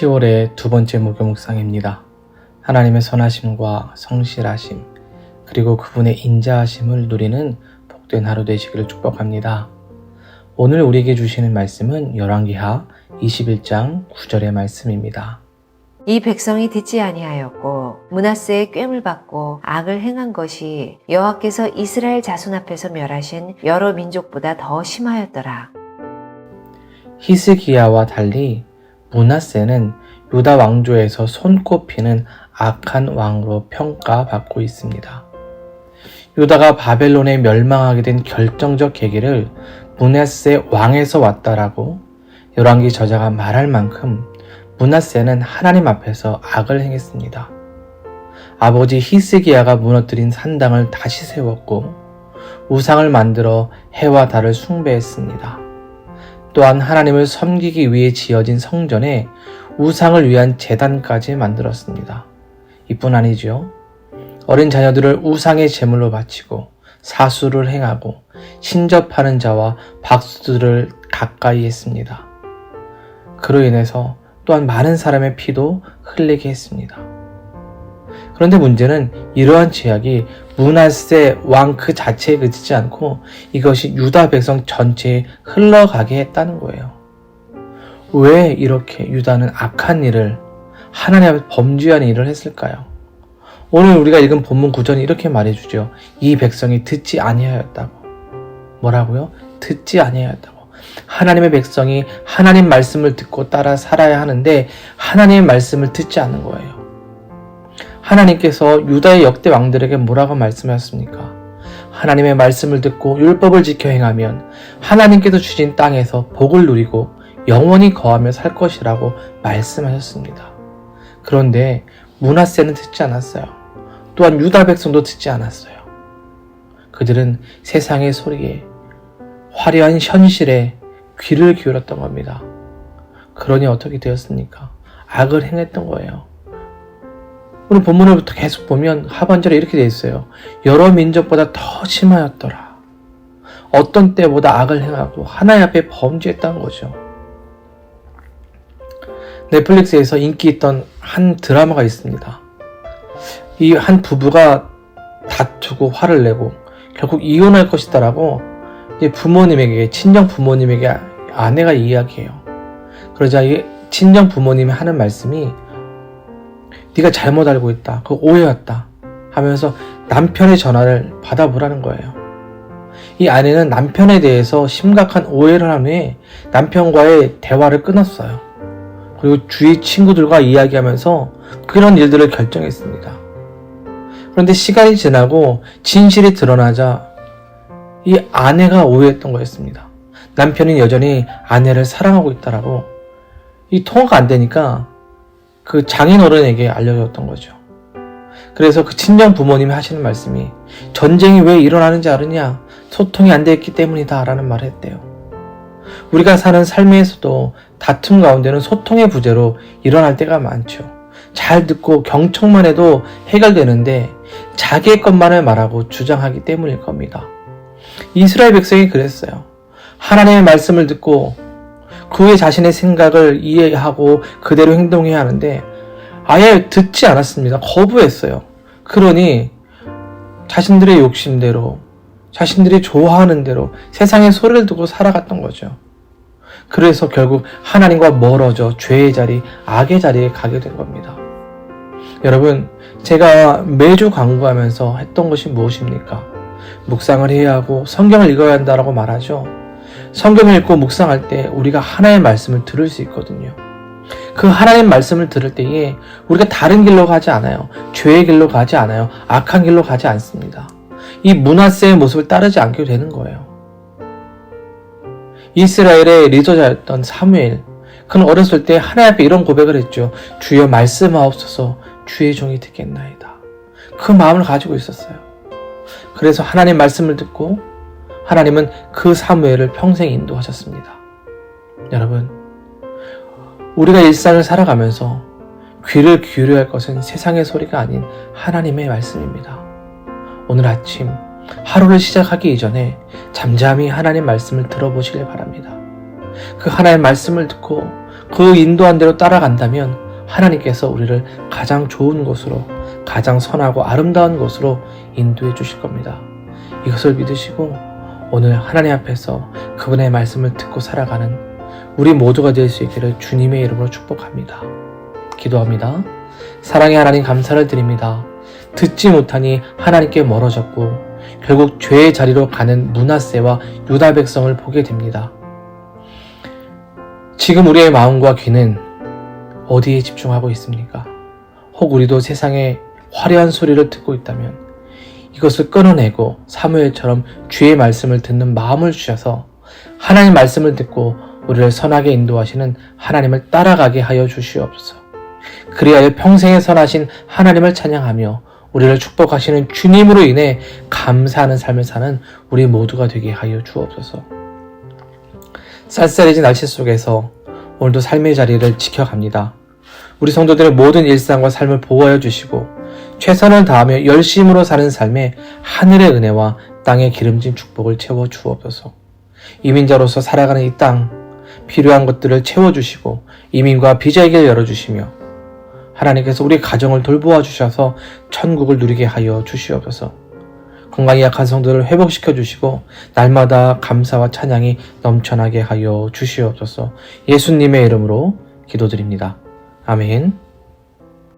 10월의 두 번째 목요 묵상입니다. 하나님의 선하심과 성실하심, 그리고 그분의 인자하심을 누리는 복된 하루 되시기를 축복합니다. 오늘 우리에게 주시는 말씀은 열왕기하 21장 9절의 말씀입니다. 이 백성이 듣지 아니하였고 문하세의 꿰을 받고 악을 행한 것이 여호와께서 이스라엘 자손 앞에서 멸하신 여러 민족보다 더 심하였더라. 히스기야와 달리 문하세는 유다 왕조에서 손꼽히는 악한 왕으로 평가받고 있습니다. 유다가 바벨론에 멸망하게 된 결정적 계기를 문하세 왕에서 왔다라고 열왕기 저자가 말할 만큼 문하세는 하나님 앞에서 악을 행했습니다. 아버지 히스기야가 무너뜨린 산당을 다시 세웠고 우상을 만들어 해와 달을 숭배했습니다. 또한 하나님을 섬기기 위해 지어진 성전에 우상을 위한 재단까지 만들었습니다. 이뿐 아니죠. 어린 자녀들을 우상의 제물로 바치고 사수를 행하고 신접하는 자와 박수들을 가까이 했습니다. 그로 인해서 또한 많은 사람의 피도 흘리게 했습니다. 그런데 문제는 이러한 죄악이 문하세 왕 그 자체에 그치지 않고 이것이 유다 백성 전체에 흘러가게 했다는 거예요. 왜 이렇게 유다는 악한 일을 하나님 앞에 범죄한 일을 했을까요? 오늘 우리가 읽은 본문 구절이 이렇게 말해주죠. 이 백성이 듣지 아니하였다고. 뭐라고요? 듣지 아니하였다고. 하나님의 백성이 하나님 말씀을 듣고 따라 살아야 하는데 하나님의 말씀을 듣지 않는 거예요. 하나님께서 유다의 역대 왕들에게 뭐라고 말씀하셨습니까? 하나님의 말씀을 듣고 율법을 지켜 행하면 하나님께서 주신 땅에서 복을 누리고 영원히 거하며 살 것이라고 말씀하셨습니다. 그런데 문하세는 듣지 않았어요. 또한 유다 백성도 듣지 않았어요. 그들은 세상의 소리에 화려한 현실에 귀를 기울였던 겁니다. 그러니 어떻게 되었습니까? 악을 행했던 거예요. 오늘 본문을부터 계속 보면 하반절에 이렇게 되어 있어요. 여러 민족보다 더 심하였더라. 어떤 때보다 악을 행하고 하나님 앞에 범죄했다는 거죠. 넷플릭스에서 인기 있던 한 드라마가 있습니다. 이 한 부부가 다투고 화를 내고 결국 이혼할 것이다라고 부모님에게 친정 부모님에게 아내가 이야기해요. 그러자 이 친정 부모님이 하는 말씀이 네가 잘못 알고 있다. 그 오해였다. 하면서 남편의 전화를 받아보라는 거예요. 이 아내는 남편에 대해서 심각한 오해를 한 후에 남편과의 대화를 끊었어요. 그리고 주위 친구들과 이야기하면서 그런 일들을 결정했습니다. 그런데 시간이 지나고 진실이 드러나자 이 아내가 오해했던 거였습니다. 남편이 여전히 아내를 사랑하고 있다라고 이 통화가 안 되니까 그 장인어른에게 알려줬던 거죠. 그래서 그 친정 부모님이 하시는 말씀이 전쟁이 왜 일어나는지 알았냐? 소통이 안 됐기 때문이다 라는 말을 했대요. 우리가 사는 삶에서도 다툼 가운데는 소통의 부재로 일어날 때가 많죠. 잘 듣고 경청만 해도 해결되는데 자기의 것만을 말하고 주장하기 때문일 겁니다. 이스라엘 백성이 그랬어요. 하나님의 말씀을 듣고 그 후에 자신의 생각을 이해하고 그대로 행동해야 하는데 아예 듣지 않았습니다. 거부했어요. 그러니 자신들의 욕심대로 자신들이 좋아하는 대로 세상의 소리를 듣고 살아갔던 거죠. 그래서 결국 하나님과 멀어져 죄의 자리, 악의 자리에 가게 된 겁니다. 여러분, 제가 매주 광고하면서 했던 것이 무엇입니까? 묵상을 해야 하고 성경을 읽어야 한다라고 말하죠. 성경을 읽고 묵상할 때 우리가 하나의 말씀을 들을 수 있거든요. 그 하나님 말씀을 들을 때에 우리가 다른 길로 가지 않아요. 죄의 길로 가지 않아요. 악한 길로 가지 않습니다. 이 문하세의 모습을 따르지 않게 되는 거예요. 이스라엘의 리더자였던 사무엘. 그는 어렸을 때 하나님 앞에 이런 고백을 했죠. 주여 말씀하옵소서 주의 종이 듣겠나이다. 그 마음을 가지고 있었어요. 그래서 하나님 말씀을 듣고 하나님은 그 사무엘을 평생 인도하셨습니다. 여러분, 우리가 일상을 살아가면서 귀를 기울여야 할 것은 세상의 소리가 아닌 하나님의 말씀입니다. 오늘 아침 하루를 시작하기 이전에 잠잠히 하나님 말씀을 들어보시길 바랍니다. 그 하나님 말씀을 듣고 그 인도한 대로 따라간다면 하나님께서 우리를 가장 좋은 곳으로, 가장 선하고 아름다운 곳으로 인도해 주실 겁니다. 이것을 믿으시고 오늘 하나님 앞에서 그분의 말씀을 듣고 살아가는 우리 모두가 될 수 있기를 주님의 이름으로 축복합니다. 기도합니다. 사랑의 하나님 감사를 드립니다. 듣지 못하니 하나님께 멀어졌고 결국 죄의 자리로 가는 문하세와 유다 백성을 보게 됩니다. 지금 우리의 마음과 귀는 어디에 집중하고 있습니까? 혹 우리도 세상의 화려한 소리를 듣고 있다면 이것을 끊어내고 사무엘처럼 주의 말씀을 듣는 마음을 주셔서 하나님 말씀을 듣고 우리를 선하게 인도하시는 하나님을 따라가게 하여 주시옵소서. 그리하여 평생에 선하신 하나님을 찬양하며 우리를 축복하시는 주님으로 인해 감사하는 삶을 사는 우리 모두가 되게 하여 주옵소서. 쌀쌀해진 날씨 속에서 오늘도 삶의 자리를 지켜갑니다. 우리 성도들의 모든 일상과 삶을 보호하여 주시고 최선을 다하며 열심으로 사는 삶에 하늘의 은혜와 땅의 기름진 축복을 채워 주옵소서. 이민자로서 살아가는 이 땅 필요한 것들을 채워 주시고 이민과 비자의 길 열어 주시며 하나님께서 우리 가정을 돌보아 주셔서 천국을 누리게 하여 주시옵소서. 건강이 약한 성도를 회복시켜 주시고 날마다 감사와 찬양이 넘쳐나게 하여 주시옵소서. 예수님의 이름으로 기도드립니다. 아멘.